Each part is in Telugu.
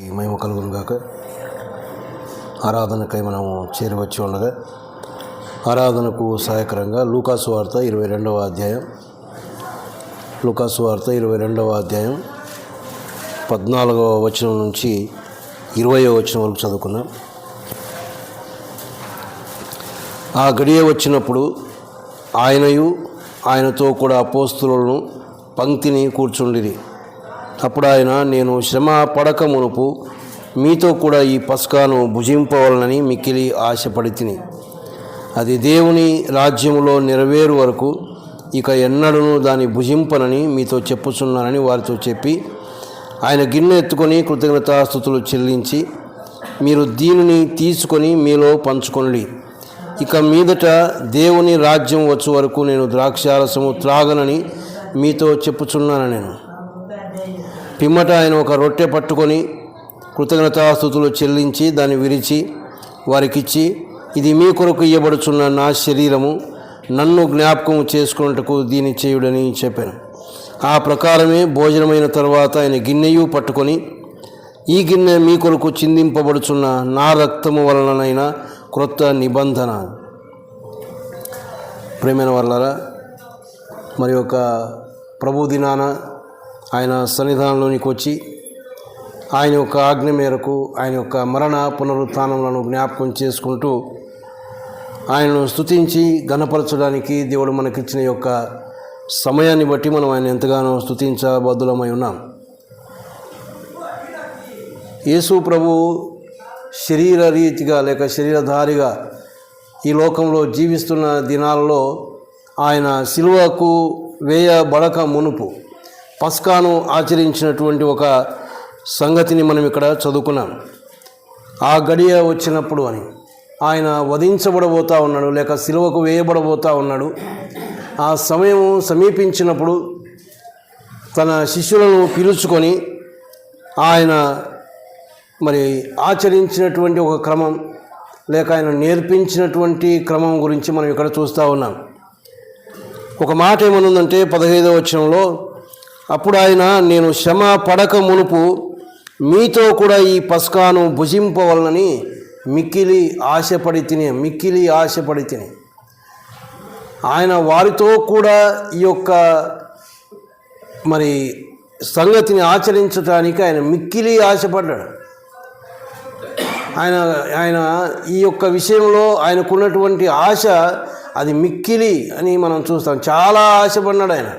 ఈ మహిమ కలుగును ఆరాధనకై మనము చేరవచ్చి ఉండగా ఆరాధనకు సహాయకరంగా లూకాసు వార్త ఇరవై రెండవ అధ్యాయం లూకాసు వార్త ఇరవై రెండవ అధ్యాయం పద్నాలుగవ వచనం నుంచి ఇరవయో వచనం వరకు చదువుకున్నాం. ఆ గడియ వచ్చినప్పుడు ఆయనయు ఆయనతో కూడా అపోస్తులను పంక్తిని కూర్చుండిరి. అప్పుడు ఆయన నేను శ్రమ పడక మునుపు మీతో కూడా ఈ పస్కాను భుజింపవలనని మిక్కిలి ఆశపడి తిని అది దేవుని రాజ్యములో నెరవేరు వరకు ఇక ఎన్నడూ దాన్ని భుజింపనని మీతో చెప్పుచున్నానని వారితో చెప్పి ఆయన గిన్నె ఎత్తుకొని కృతజ్ఞతాస్థుతులు చెల్లించి మీరు దీనిని తీసుకొని మీలో పంచుకొనడి. ఇక మీదట దేవుని రాజ్యం వచ్చే వరకు నేను ద్రాక్షారసము త్రాగనని మీతో చెప్పుచున్నాను నేను. పిమ్మట ఆయన ఒక రొట్టె పట్టుకొని కృతజ్ఞతాస్థుతులు చెల్లించి దాన్ని విరిచి వారికిచ్చి ఇది మీ కొరకు ఇయ్యబడుచున్న నా శరీరము నన్ను జ్ఞాపకం చేసుకున్నట్టుకు దీన్ని చేయుడని చెప్పాను. ఆ ప్రకారమే భోజనమైన తర్వాత ఆయన గిన్నెయు పట్టుకొని ఈ గిన్నె మీ కొరకు చిందింపబడుచున్న నా రక్తము వలననైన క్రొత్త నిబంధన. ప్రేమైన వల్లరా మరి యొక్క ప్రభు దినాన ఆయన సన్నిధానంలోనికి వచ్చి ఆయన యొక్క ఆజ్ఞ మేరకు ఆయన యొక్క మరణ పునరుత్నములను జ్ఞాపకం చేసుకుంటూ ఆయనను స్తుతించి గణపరచడానికి దేవుడు మనకిచ్చిన యొక్క సమయాన్ని బట్టి మనం ఆయన ఎంతగానో స్తుతించబద్దులమై ఉన్నాం. యేసు ప్రభు శరీర రీతిగా లేక శరీరధారిగా ఈ లోకంలో జీవిస్తున్న దినాలలో ఆయన సిలువకు వేయబడక మునుపు పస్కాను ఆచరించినటువంటి ఒక సంగతిని మనం ఇక్కడ చదువుకున్నాం. ఆ గడియ వచ్చినప్పుడు అని. ఆయన వధించబడబోతా ఉన్నాడు లేక సిలువకు వేయబడబోతా ఉన్నాడు. ఆ సమయం సమీపించినప్పుడు తన శిష్యులను పిలుచుకొని ఆయన మరి ఆచరించినటువంటి ఒక క్రమం లేక ఆయన నేర్పించినటువంటి క్రమం గురించి మనం ఇక్కడ చూస్తూ ఉన్నాం. ఒక మాట ఏమనుందంటే పదహైదవ వచనంలో అప్పుడు ఆయన నేను శ్రమ పడక మునుపు మీతో కూడా ఈ పస్కాను భుజింపవలనని మిక్కిలి ఆశపడి తిని మిక్కిలి ఆశపడి తినే. ఆయన వారితో కూడా ఈ యొక్క మరి సంగతిని ఆచరించడానికి ఆయన మిక్కిలి ఆశపడ్డాడు. ఆయన ఆయన ఈ యొక్క విషయంలో ఆయనకున్నటువంటి ఆశ అది మిక్కిలి అని మనం చూస్తాం. చాలా ఆశపడినాడు ఆయన.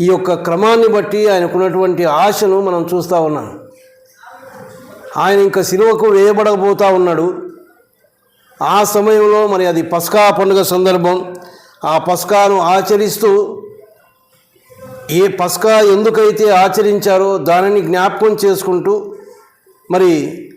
ఈ యొక్క క్రమాన్ని బట్టి ఆయనకున్నటువంటి ఆశను మనం చూస్తూ ఉన్నాం. ఆయన ఇంకా సిలువకు వేయబడబోతూ ఉన్నాడు. ఆ సమయంలో మరి అది పస్కా పండుగ సందర్భం. ఆ పస్కాను ఆచరిస్తూ ఏ పస్కా ఎందుకైతే ఆచరించారో దానిని జ్ఞాపకం చేసుకుంటూ మరి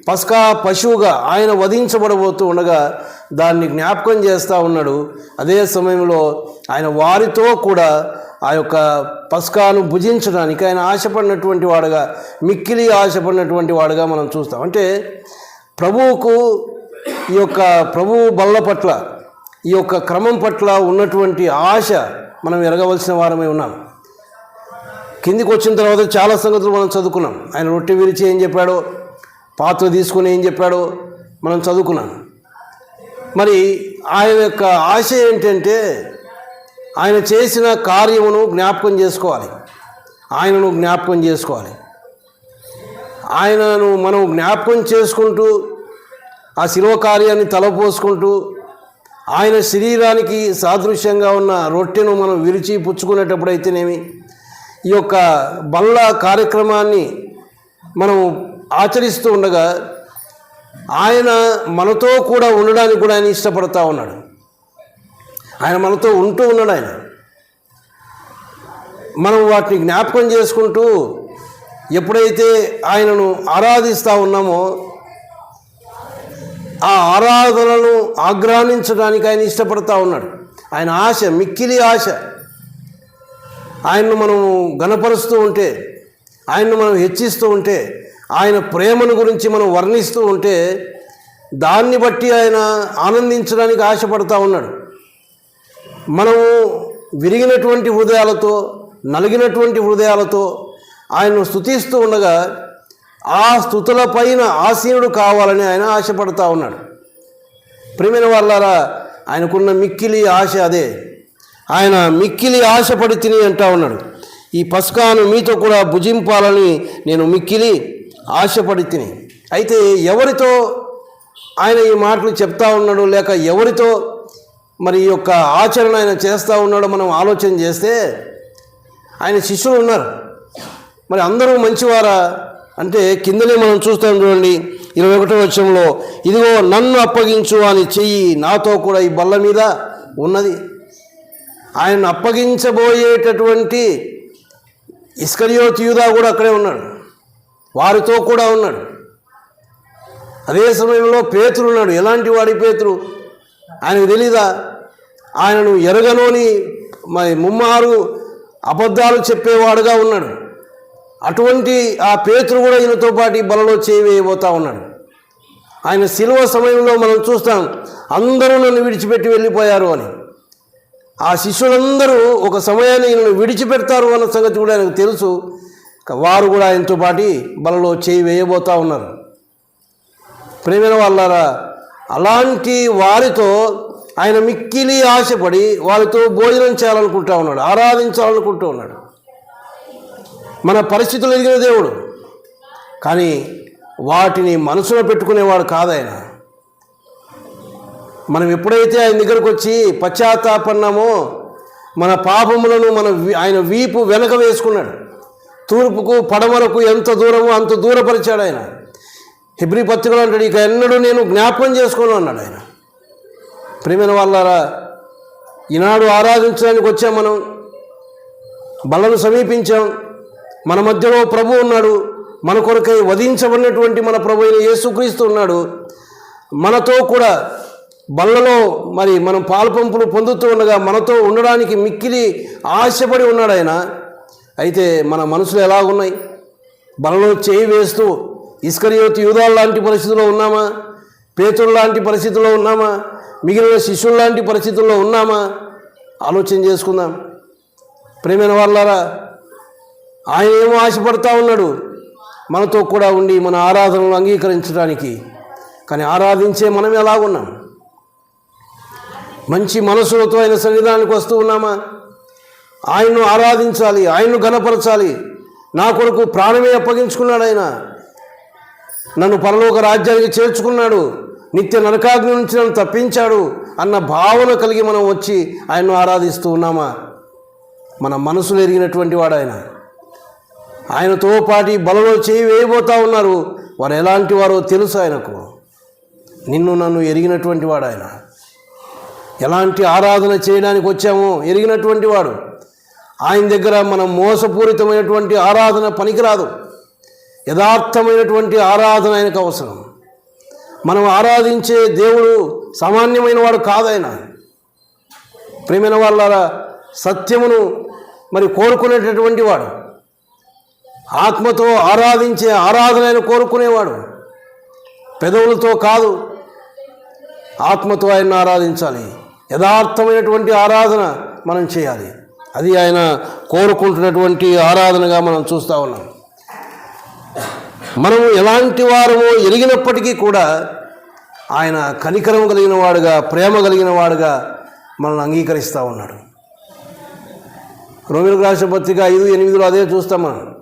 పస్కా పశువుగా ఆయన వధించబడబోతూ ఉండగా దాన్ని జ్ఞాపకం చేస్తూ ఉన్నాడు. అదే సమయంలో ఆయన వారితో కూడా ఆ యొక్క పస్కాను భుజించడానికి ఆయన ఆశపడినటువంటి వాడుగా మిక్కిలి ఆశపడినటువంటి వాడుగా మనం చూస్తాం. అంటే ప్రభువుకు ఈ యొక్క ప్రభువు బల్ల పట్ల ఈ యొక్క క్రమం పట్ల ఉన్నటువంటి ఆశ మనం ఎరగవలసిన వారమై ఉన్నాం. కిందికి వచ్చిన తర్వాత చాలా సంగతులు మనం చదువుకున్నాం. ఆయన రొట్టె విరిచి ఏం చెప్పాడో పాత్ర తీసుకుని ఏం చెప్పాడో మనం చదువుకున్నాం. మరి ఆయన యొక్క ఆశ ఏంటంటే ఆయన చేసిన కార్యమును జ్ఞాపకం చేసుకోవాలి. ఆయనను జ్ఞాపకం చేసుకోవాలి. ఆయనను మనం జ్ఞాపకం చేసుకుంటూ ఆ శిలువ కార్యాన్ని తలపోసుకుంటూ ఆయన శరీరానికి సాదృశ్యంగా ఉన్న రొట్టెను మనం విరిచి పుచ్చుకునేటప్పుడైతేనేమి ఈ యొక్క బల్ల కార్యక్రమాన్ని మనం ఆచరిస్తూ ఉండగా ఆయన మనతో కూడా ఉండడానికి కూడా ఆయన ఇష్టపడతా ఉన్నాడు. ఆయన మనతో ఉంటూ ఉన్నాడు ఆయన. మనం వాటిని జ్ఞాపకం చేసుకుంటూ ఎప్పుడైతే ఆయనను ఆరాధిస్తూ ఉన్నామో ఆ ఆరాధనను ఆగ్రానించడానికి ఆయన ఇష్టపడతా ఉన్నాడు. ఆయన ఆశ మిక్కిలి ఆశ. ఆయన్ను మనం గణపరుస్తూ ఉంటే ఆయన్ను మనం హెచ్చిస్తూ ఉంటే ఆయన ప్రేమను గురించి మనం వర్ణిస్తూ ఉంటే దాన్ని బట్టి ఆయన ఆనందించడానికి ఆశపడతా ఉన్నాడు. మనము విరిగినటువంటి హృదయాలతో నలిగినటువంటి హృదయాలతో ఆయన్ను స్థుతిస్తూ ఉండగా ఆ స్థుతుల పైన ఆసీనుడు కావాలని ఆయన ఆశపడతా ఉన్నాడు. ప్రేమైన వాళ్ళారా ఆయనకున్న మిక్కిలి ఆశ అదే. ఆయన మిక్కిలి ఆశపడి తిని అంటా ఉన్నాడు. ఈ పస్కాను మీతో కూడా భుజింపాలని నేను మిక్కిలి ఆశపడి తిని. అయితే ఎవరితో ఆయన ఈ మాటలు చెప్తా ఉన్నాడు లేక ఎవరితో మరి ఈ యొక్క ఆచరణ ఆయన చేస్తూ ఉన్నాడో మనం ఆలోచన చేస్తే ఆయన శిష్యులు ఉన్నారు. మరి అందరూ మంచివారా? అంటే కిందనే మనం చూస్తాం చూడండి ఇరవై ఒకటో వచ్చంలో ఇదిగో నన్ను అప్పగించు అని చెయ్యి నాతో కూడా ఈ బల్ల మీద ఉన్నది. ఆయన అప్పగించబోయేటటువంటి ఇస్కరియోత్ యూదా కూడా అక్కడే ఉన్నాడు. వారితో కూడా ఉన్నాడు. అదే సమయంలో పేతురు ఉన్నాడు ఎలాంటి వాడి పేతురు? ఆయనకు తెలీదా? ఆయనను ఎరగనోని మరి ముమ్మారు అబద్ధాలు చెప్పేవాడుగా ఉన్నాడు. అటువంటి ఆ పేతులు కూడా ఈయనతో పాటు బలలో చేయి ఉన్నాడు. ఆయన సిలువ సమయంలో మనం చూస్తాం అందరూ నన్ను విడిచిపెట్టి వెళ్ళిపోయారు అని. ఆ శిష్యులందరూ ఒక సమయాన్ని ఈయనను విడిచిపెడతారు అన్న సంగతి కూడా ఆయనకు తెలుసు. వారు కూడా ఆయనతో పాటు బలలో చేయి వేయబోతూ ఉన్నారు. ప్రేమైన వాళ్ళారా అలాంటి వారితో ఆయన మిక్కిలి ఆశపడి వారితో భోజనం చేయాలనుకుంటా ఉన్నాడు ఆరాధించాలనుకుంటూ ఉన్నాడు. మన పరిస్థితులు ఎదిగిన దేవుడు. కానీ వాటిని మనసులో పెట్టుకునేవాడు కాదాయన. మనం ఎప్పుడైతే ఆయన దగ్గరకు వచ్చి పశ్చాత్తాపన్నామో మన పాపములను మన ఆయన వీపు వెనక వేసుకున్నాడు. తూర్పుకు పడమరకు ఎంత దూరమో అంత దూరపరిచాడు ఆయన. హిబ్రి పత్రికలు అంటాడు ఇక ఎన్నడూ నేను జ్ఞాపకం చేసుకోను అన్నాడు ఆయన. ప్రేమైన వాళ్ళారా ఈనాడు ఆరాధించడానికి వచ్చాం మనం బలను సమీపించాం మన మధ్యలో ప్రభు ఉన్నాడు మన కొరకై వధించబడినటువంటి మన ప్రభు అయిన యేసుక్రీస్తు ఉన్నాడు. మనతో కూడా బల్లలో మరి మనం పాల్పంపులు పొందుతూ ఉండగా మనతో ఉండడానికి మిక్కిలి ఆశపడి ఉన్నాడు ఆయన. అయితే మన మనసులు ఎలాగున్నాయి? బలలో చేయి వేస్తూ ఇస్కరియోతి యూదాల లాంటి పరిస్థితుల్లో ఉన్నామా? పేతుల లాంటి పరిస్థితుల్లో ఉన్నామా? మిగిలిన శిష్యులు లాంటి పరిస్థితుల్లో ఉన్నామా? ఆలోచన చేసుకుందాం. ప్రేమైన వాళ్ళారా ఆయన ఏమో ఆశపడతా ఉన్నాడు. మనతో కూడా ఉండి మన ఆరాధనలు అంగీకరించడానికి. కానీ ఆరాధించే మనం ఎలాగున్నాం మంచి మనసులతో ఆయన సన్నిధానానికి వస్తూ ఉన్నామా? ఆయన్ను ఆరాధించాలి ఆయన్ను ఘనపరచాలి. నా కొరకు ప్రాణమే అప్పగించుకున్నాడు ఆయన. నన్ను పరలోక రాజ్యానికి చేర్చుకున్నాడు. నిత్య నరకాగ్ని నుంచి నన్ను తప్పించాడు అన్న భావన కలిగి మనం వచ్చి ఆయన్ను ఆరాధిస్తూ ఉన్నామా? మన మనసులు ఎరిగినటువంటి వాడు ఆయన. ఆయనతో పాటి బలలో చేయి వేయబోతా ఉన్నారు. వారు ఎలాంటి వారో తెలుసు ఆయనకు. నిన్ను నన్ను ఎరిగినటువంటి వాడు ఆయన. ఎలాంటి ఆరాధన చేయడానికి వచ్చామో ఎరిగినటువంటి వాడు. ఆయన దగ్గర మనం మోసపూరితమైనటువంటి ఆరాధన పనికిరాదు. యథార్థమైనటువంటి ఆరాధన ఆయనకు అవసరం. మనం ఆరాధించే దేవుడు సామాన్యమైన వాడు కాదాయన ప్రేమైన వాళ్ళ సత్యమును మరి కోరుకునేటటువంటి వాడు. ఆత్మతో ఆరాధించే ఆరాధన ఆయన కోరుకునేవాడు. పెదవులతో కాదు ఆత్మతో ఆయన ఆరాధించాలి. యథార్థమైనటువంటి ఆరాధన మనం చేయాలి. అది ఆయన కోరుకుంటున్నటువంటి ఆరాధనగా మనం చూస్తూ ఉన్నాం. మనము ఎలాంటి వారమో ఎరిగినప్పటికీ కూడా ఆయన కనికరం కలిగిన వాడుగా ప్రేమ కలిగిన వాడుగా మనల్ని అంగీకరిస్తూ ఉన్నాడు. రోమిల రాష్ట్ర పత్రిక ఐదు ఎనిమిదిలో అదే చూస్తాం మనం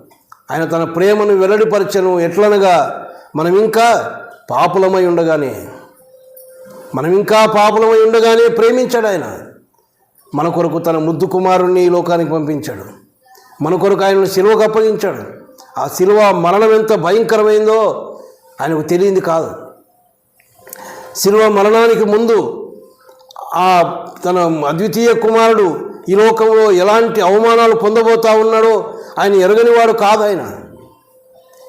ఆయన తన ప్రేమను వెల్లడిపరచను ఎట్లనగా మనం ఇంకా పాపులమై ఉండగానే మనం ఇంకా పాపులమై ఉండగానే ప్రేమించాడు ఆయన. మన కొరకు తన ముద్దు కుమారుణ్ణి ఈ లోకానికి పంపించాడు. మన కొరకు ఆయనను సెలవుకు అప్పగించాడు. ఆ శిలువ మరణం ఎంత భయంకరమైందో ఆయనకు తెలియంది కాదు. శిలువ మరణానికి ముందు ఆ తన అద్వితీయ కుమారుడు ఈ లోకంలో ఎలాంటి అవమానాలు పొందబోతా ఉన్నాడో ఆయన ఎరగనివాడు కాదు ఆయన.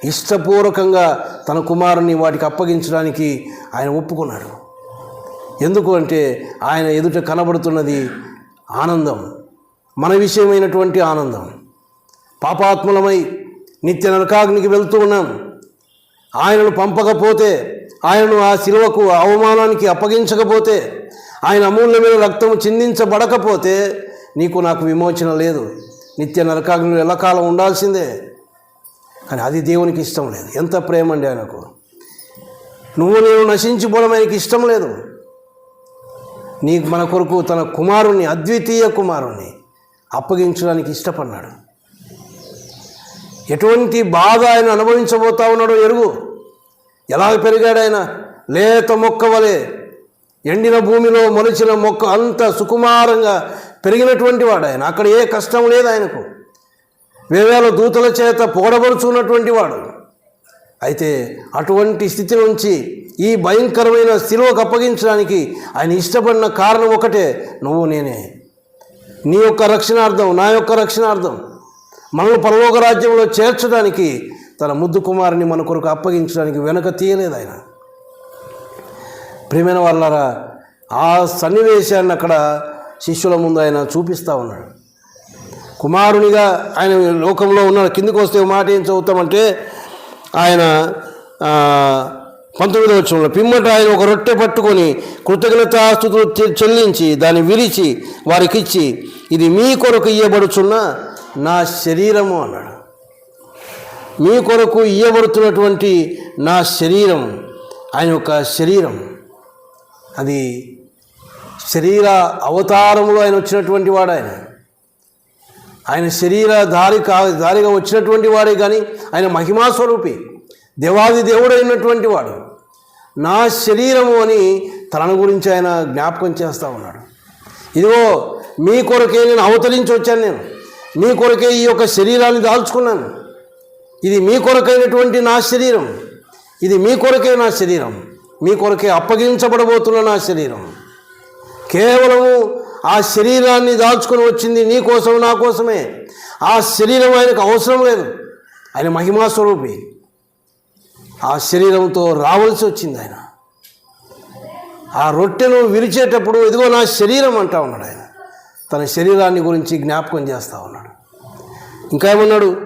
ఇష్టపూర్వకంగా తన కుమారుని వాటికి అప్పగించడానికి ఆయన ఒప్పుకున్నాడు. ఎందుకు అంటే ఆయన ఎదుట కనబడుతున్నది ఆనందం మన విషయమైనటువంటి ఆనందం. పాపాత్ములమై నిత్య నరకాగ్నికి వెళ్తూ ఉన్నాం. ఆయనను పంపకపోతే ఆయనను ఆ శిలువకు అవమానానికి అప్పగించకపోతే ఆయన అమూల్యమైన రక్తము చిందించబడకపోతే నీకు నాకు విమోచన లేదు. నిత్య నరకాగ్ని ఎల్లకాలం ఉండాల్సిందే. కానీ అది దేవునికి ఇష్టం లేదు. ఎంత ప్రేమ అండి ఆయనకు. నువ్వు నేను నశించిపోవడం ఆయనకి ఇష్టం లేదు. నీకు మన కొరకు తన కుమారుణ్ణి అద్వితీయ కుమారుణ్ణి అప్పగించడానికి ఇష్టపడ్డాడు. ఎటువంటి బాధ ఆయన అనుభవించబోతా ఉన్నాడో ఎరుగు. ఎలా పెరిగాడు ఆయన లేత మొక్క వలె ఎండిన భూమిలో మొలిచిన మొక్క అంత సుకుమారంగా పెరిగినటువంటి వాడు ఆయన అక్కడ ఏ కష్టం లేదు ఆయనకు. వేవేల దూతల చేత పోడబడుచున్నటువంటి వాడు. అయితే అటువంటి స్థితి నుంచి ఈ భయంకరమైన శిలువకు అప్పగించడానికి ఆయన ఇష్టపడిన కారణం ఒకటే నువ్వు నేనే. నీ యొక్క రక్షణార్థం నా యొక్క రక్షణార్థం. మనల్ని పరలోక రాజ్యంలో చేర్చడానికి తన ముద్దు కుమారుని మన కొరకు అప్పగించడానికి వెనక తీయలేదు ఆయన. ప్రియమైన వాళ్ళారా ఆ సన్నివేశాన్ని అక్కడ శిష్యుల ముందు ఆయన చూపిస్తూ ఉన్నాడు. కుమారునిగా ఆయన లోకంలో ఉన్నాడు కిందికి వస్తే మాట ఏం చదువుతామంటే ఆయన ఆ, పంతొమ్మిదవ వచ్చంలో పిమ్మట ఆయన ఒక రొట్టె పట్టుకొని కృతజ్ఞతాస్తుతులు చె- చెల్లించి దాన్ని విరిచి వారికిచ్చి ఇది మీ కొరకు ఇయ్యబడుచున్న నా శరీరము అన్నాడు. మీ కొరకు ఇయ్యబడుతున్నటువంటి నా శరీరం ఆయన యొక్క శరీరం అది శరీర అవతారములో ఆయన వచ్చినటువంటి వాడు ఆయన. ఆయన శరీర దారి కా దారిగా వచ్చినటువంటి వాడే కానీ ఆయన మహిమా స్వరూపి దేవాది దేవుడు అయినటువంటి వాడు. నా శరీరము అని తనను గురించి ఆయన జ్ఞాపకం చేస్తూ ఉన్నాడు. ఇదిగో మీ కొరకే నేను అవతరించి వచ్చాను నేను. మీ కొరకే ఈ యొక్క శరీరాన్ని దాల్చుకున్నాను. ఇది మీ కొరకైనటువంటి నా శరీరం. ఇది మీ కొరకే నా శరీరం. మీ కొరకే అప్పగించబడబోతున్న నా శరీరం. కేవలము ఆ శరీరాన్ని దాల్చుకొని వచ్చింది నీ కోసం నా కోసమే. ఆ శరీరం ఆయనకు అవసరం లేదు. ఆయన మహిమా స్వరూపి. ఆ శరీరంతో రావాల్సి వచ్చింది ఆయన. ఆ రొట్టెను విరిచేటప్పుడు ఇదిగో నా శరీరం అంటా ఉన్నాడు ఆయన. తన శరీరాన్ని గురించి జ్ఞాపకం చేస్తూ ఉన్నాడు. ఇంకా ఏమన్నాడు?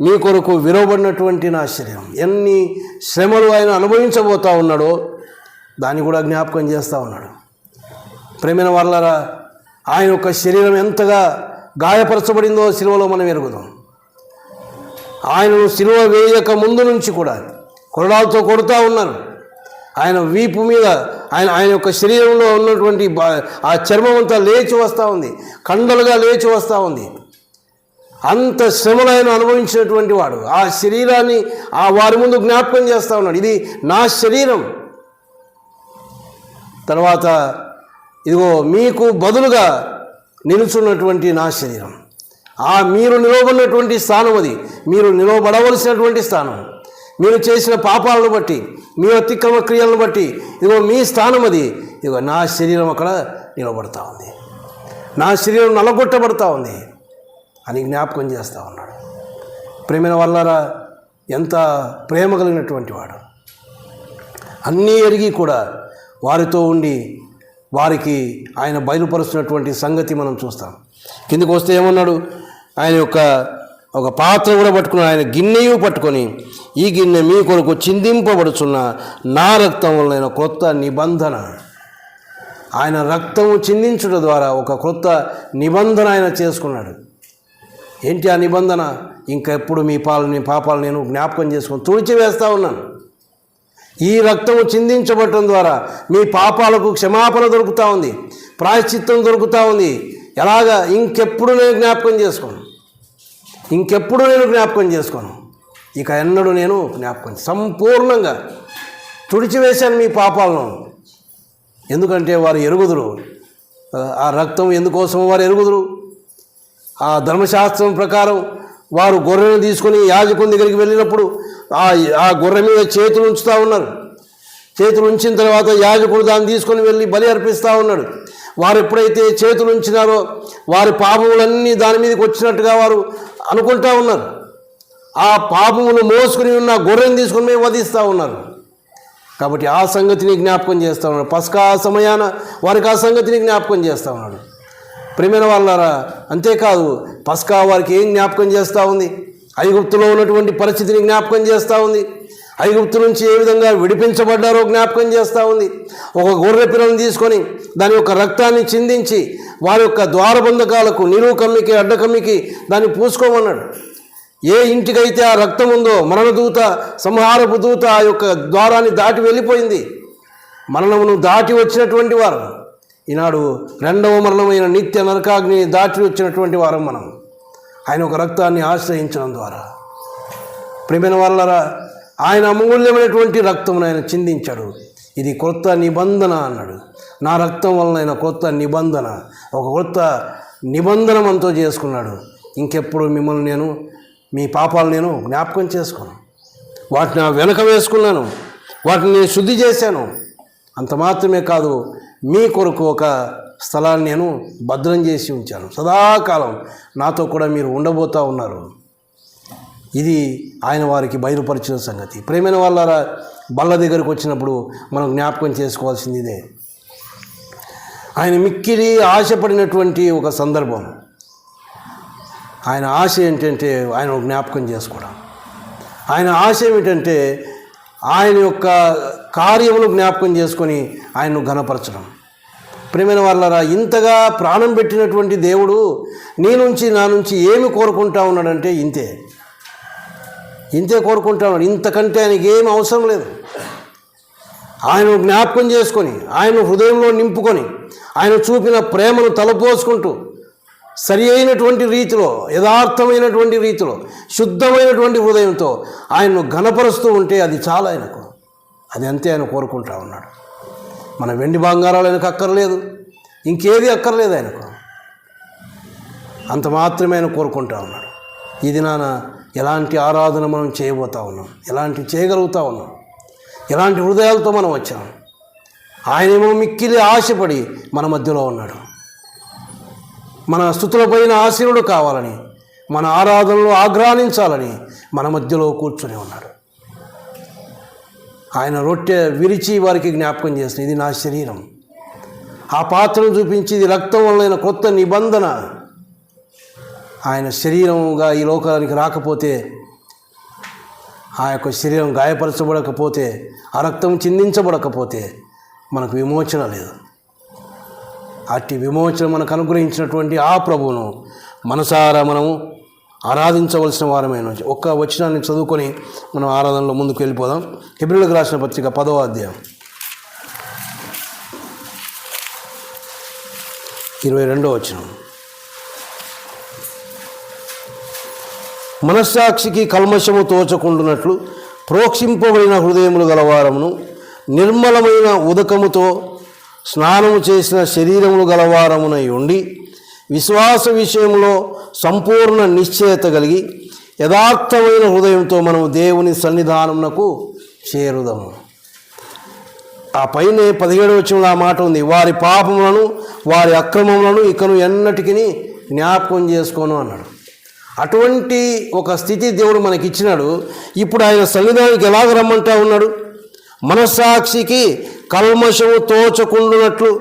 మీ కొరకు విరవబడినటువంటి నా శరీరం ఎన్ని శ్రమలు ఆయన అనుభవించబోతా ఉన్నాడో దాన్ని కూడా జ్ఞాపకం చేస్తూ ఉన్నాడు. ప్రేమైన వాళ్ళరా ఆయన యొక్క శరీరం ఎంతగా గాయపరచబడిందో సిలువలో మనం ఎరుగుదాం. ఆయనను సిలువ వేయక ముందు నుంచి కూడా కొరడాలతో కొడుతూ ఉన్నారు. ఆయన వీపు మీద ఆయన ఆయన యొక్క శరీరంలో ఉన్నటువంటి బా- ఆ చర్మం అంతా లేచి వస్తూ ఉంది. కండలుగా లేచి వస్తూ ఉంది. అంత శ్రమలను అనుభవించినటువంటి వాడు. ఆ శరీరాన్ని ఆ వారి ముందు జ్ఞాపకం చేస్తూ ఉన్నాడు. ఇది నా శరీరం. తర్వాత ఇదిగో మీకు బదులుగా నిలుచున్నటువంటి నా శరీరం. ఆ మీరు నిలవబడినటువంటి స్థానం అది. మీరు నిలవబడవలసినటువంటి స్థానం. మీరు చేసిన పాపాలను బట్టి మీ అతిక్రమ క్రియలను బట్టి ఇదిగో మీ స్థానం అది. ఇదిగో నా శరీరం అక్కడ నిలబడతా ఉంది. నా శరీరం నలగొట్టబడతా ఉంది. అని జ్ఞాపకం చేస్తూ ఉన్నాడు. ప్రేమైన వల్లరా ఎంత ప్రేమ కలిగినటువంటి వాడు. అన్నీ ఎరిగి కూడా వారితో ఉండి వారికి ఆయన బయలుపరుస్తున్నటువంటి సంగతి మనం చూస్తాం. కిందకు వస్తే ఏమన్నాడు? ఆయన యొక్క ఒక పాత్ర కూడా పట్టుకుని ఆయన గిన్నెయు పట్టుకొని ఈ గిన్నె మీ కొరకు చిందింపబడుచున్న నా రక్తం వలన కొత్త నిబంధన. ఆయన రక్తము చిందించుట ద్వారా ఒక కొత్త నిబంధన ఆయన చేసుకున్నాడు. ఏంటి ఆ నిబంధన? ఇంకెప్పుడు మీ పాలని పాపాలు నేను జ్ఞాపకం చేసుకొని తుడిచివేస్తూ ఉన్నాను. ఈ రక్తము చిందించబడటం ద్వారా మీ పాపాలకు క్షమాపణ దొరుకుతూ ఉంది. ప్రాయశ్చిత్తం దొరుకుతూ ఉంది. ఎలాగా? ఇంకెప్పుడు నేను జ్ఞాపకం చేసుకోను? ఇంకెప్పుడు నేను జ్ఞాపకం చేసుకోను? ఇక ఎన్నడూ నేను జ్ఞాపకం సంపూర్ణంగా తుడిచివేశాను మీ పాపాలను. ఎందుకంటే వారు ఎరుగుదురు. ఆ రక్తం ఎందుకోసం వారు ఎరుగుదురు. ఆ ధర్మశాస్త్రం ప్రకారం వారు గొర్రెను తీసుకొని యాజకుని దగ్గరికి వెళ్ళినప్పుడు ఆ ఆ గొర్రె మీద చేతులు ఉంచుతూ ఉన్నారు. చేతులు ఉంచిన తర్వాత యాజకుడు దాన్ని తీసుకొని వెళ్ళి బలి అర్పిస్తూ ఉన్నాడు. వారు ఎప్పుడైతే చేతులు ఉంచినారో వారి పాపములన్నీ దాని మీదకి వచ్చినట్టుగా వారు అనుకుంటా ఉన్నారు. ఆ పాపములు మోసుకుని ఉన్న గొర్రెను తీసుకొని మేము వధిస్తూ ఉన్నారు. కాబట్టి ఆ సంగతిని జ్ఞాపకం చేస్తూ ఉన్నాడు. పస్కా సమయాన వారికి ఆ సంగతిని జ్ఞాపకం చేస్తూ ఉన్నాడు. ప్రేమైన వాళ్ళారా అంతేకాదు పస్కా వారికి ఏం జ్ఞాపకం చేస్తూ ఉంది? ఐగుప్తులో ఉన్నటువంటి పరిస్థితిని జ్ఞాపకం చేస్తూ ఉంది. ఐగుప్తు నుంచి ఏ విధంగా విడిపించబడ్డారో జ్ఞాపకం చేస్తూ ఉంది. ఒక గొర్రె పిల్లను తీసుకొని దాని యొక్క రక్తాన్ని చిందించి వారి యొక్క ద్వారబంధకాలకు నిలువు కమ్మికి అడ్డకమ్మికి దాన్ని పూసుకోమన్నాడు. ఏ ఇంటికైతే ఆ రక్తం ఉందో మరణదూత సంహారపు దూత ఆ యొక్క ద్వారాన్ని దాటి వెళ్ళిపోయింది. మరణమును దాటి వచ్చినటువంటి వారు ఈనాడు రెండవ మరణమైన నిత్య నరకాగ్ని దాటి వచ్చినటువంటి వారం మనం. ఆయన ఒక రక్తాన్ని ఆశ్రయించడం ద్వారా. ప్రేమైన వాళ్ళరా ఆయన అమూల్యమైనటువంటి రక్తమును ఆయన చిందించాడు. ఇది కొత్త నిబంధన అన్నాడు. నా రక్తం వలన ఆయన కొత్త నిబంధన ఒక కొత్త నిబంధన మనతో చేసుకున్నాడు. ఇంకెప్పుడు మిమ్మల్ని నేను మీ పాపాలు నేను జ్ఞాపకం చేసుకున్నాను వాటిని వెనక వేసుకున్నాను. వాటిని నేను శుద్ధి చేశాను. అంత మాత్రమే కాదు మీ కొరకు ఒక స్థలాన్ని నేను భద్రం చేసి ఉంచాను. సదాకాలం నాతో కూడా మీరు ఉండబోతూ ఉన్నారు. ఇది ఆయన వారికి బయలుపరిచిన సంగతి. ప్రేమైన వాళ్ళారా బల్ల దగ్గరకు వచ్చినప్పుడు మనం జ్ఞాపకం చేసుకోవాల్సింది ఇదే. ఆయన మిక్కిలి ఆశపడినటువంటి ఒక సందర్భం. ఆయన ఆశ ఏంటంటే ఆయన జ్ఞాపకం చేసుకోవడం. ఆయన ఆశ ఏమిటంటే ఆయన యొక్క కార్యములు జ్ఞాపకం చేసుకొని ఆయన్ను ఘనపరచడం. ప్రేమైన వాళ్ళరా ఇంతగా ప్రాణం పెట్టినటువంటి దేవుడు నీ నుంచి నా నుంచి ఏమి కోరుకుంటా ఉన్నాడంటే ఇంతే. ఇంతే కోరుకుంటా ఉన్నాడు. ఇంతకంటే ఆయనకి ఏం అవసరం లేదు. ఆయన జ్ఞాపకం చేసుకొని ఆయన హృదయంలో నింపుకొని ఆయన చూపిన ప్రేమను తలపోసుకుంటూ సరి అయినటువంటి రీతిలో యథార్థమైనటువంటి రీతిలో శుద్ధమైనటువంటి హృదయంతో ఆయన్ను ఘనపరుస్తూ ఉంటే అది చాలా ఆయనకు. అది అంతే ఆయన కోరుకుంటా ఉన్నాడు. మన వెండి బంగారాలు ఆయనకు అక్కర్లేదు ఇంకేది అక్కర్లేదు ఆయనకు. అంత మాత్రమే ఆయన కోరుకుంటా ఉన్నాడు. ఇది నాన్న ఎలాంటి ఆరాధన మనం చేయబోతా ఉన్నాం? ఎలాంటి చేయగలుగుతా ఉన్నాం? ఎలాంటి హృదయాలతో మనం వచ్చాం? ఆయనేమో మిక్కిలి ఆశపడి మన మధ్యలో ఉన్నాడు. మన స్థుతులపైన ఆశీనుడు కావాలని మన ఆరాధనలో ఆగ్రానించాలని మన మధ్యలో కూర్చొని ఉన్నాడు. ఆయన రొట్టె విరిచి వారికి జ్ఞాపకం చేసిన ఇది నా శరీరం. ఆ పాత్రను చూపించి ఇది రక్తం వలన కొత్త నిబంధన. ఆయన శరీరంగా ఈ లోకానికి రాకపోతే ఆ యొక్క శరీరం గాయపరచబడకపోతే ఆ రక్తం చిందించబడకపోతే మనకు విమోచన లేదు. అట్టి విమోచన మనకు అనుగ్రహించినటువంటి ఆ ప్రభువును మనసారా మనము ఆరాధించవలసిన వారమైన ఒక్క వచనాన్ని చదువుకొని మనం ఆరాధనలో ముందుకు వెళ్ళిపోదాం. హిబ్రిలకు రాసిన పత్రిక పదవ అధ్యాయం. ఇరవై రెండో వచనం. మనస్సాక్షికి కల్మషము తోచకుండునట్లు ప్రోక్షింపబడిన హృదయములు గలవారమును నిర్మలమైన ఉదకముతో స్నానము చేసిన శరీరములు గలవారమునై ఉండి విశ్వాస విషయంలో సంపూర్ణ నిశ్చయత కలిగి యథార్థమైన హృదయంతో మనం దేవుని సన్నిధానమునకు చేరుదము. ఆ పైనే పదిహేడు వచ్చిన ఆ మాట ఉంది. వారి పాపములను వారి అక్రమములను ఇకను ఎన్నటికి జ్ఞాపకం చేసుకోను అన్నాడు. అటువంటి ఒక స్థితి దేవుడు మనకి ఇచ్చినాడు ఇప్పుడు ఆయన సన్నిధానికి ఎలాగ రమ్మంటా ఉన్నాడు? మనస్సాక్షికి కల్మషము తోచకుండునట్లు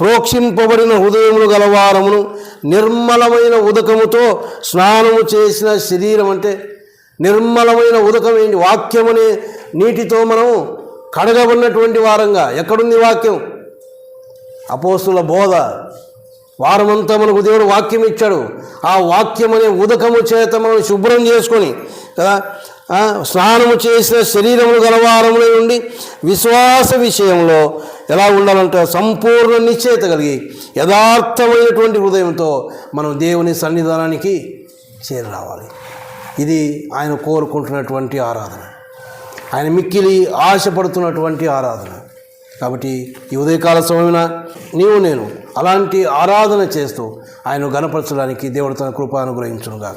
ప్రోక్షింపబడిన హృదయములు గలవారమును నిర్మలమైన ఉదకముతో స్నానము చేసిన శరీరం అంటే నిర్మలమైన ఉదకం ఏంటి? వాక్యమనే నీటితో మనం కడగబడినటువంటి వారంగా ఎక్కడుంది వాక్యం? అపోస్తుల బోధ. వారమంతా మనకు దేవుడు వాక్యం ఇచ్చాడు ఆ వాక్యం అనే ఉదకము చేత మనం శుభ్రం చేసుకొని కదా? స్నానము చేసిన శరీరములు గలవారములై ఉండి విశ్వాస విషయంలో ఎలా ఉండాలంటే సంపూర్ణ నిశ్చయత కలిగి యథార్థమైనటువంటి హృదయంతో మనం దేవుని సన్నిధానానికి చేరావాలి రావాలి ఇది ఆయన కోరుకుంటున్నటువంటి ఆరాధన. ఆయన మిక్కిలి ఆశపడుతున్నటువంటి ఆరాధన. కాబట్టి ఈ ఉదయకాల సమయమున నీవు నేను అలాంటి ఆరాధన చేస్తూ ఆయన గణపరచడానికి దేవుడు తన కృప అనుగ్రహించును గాక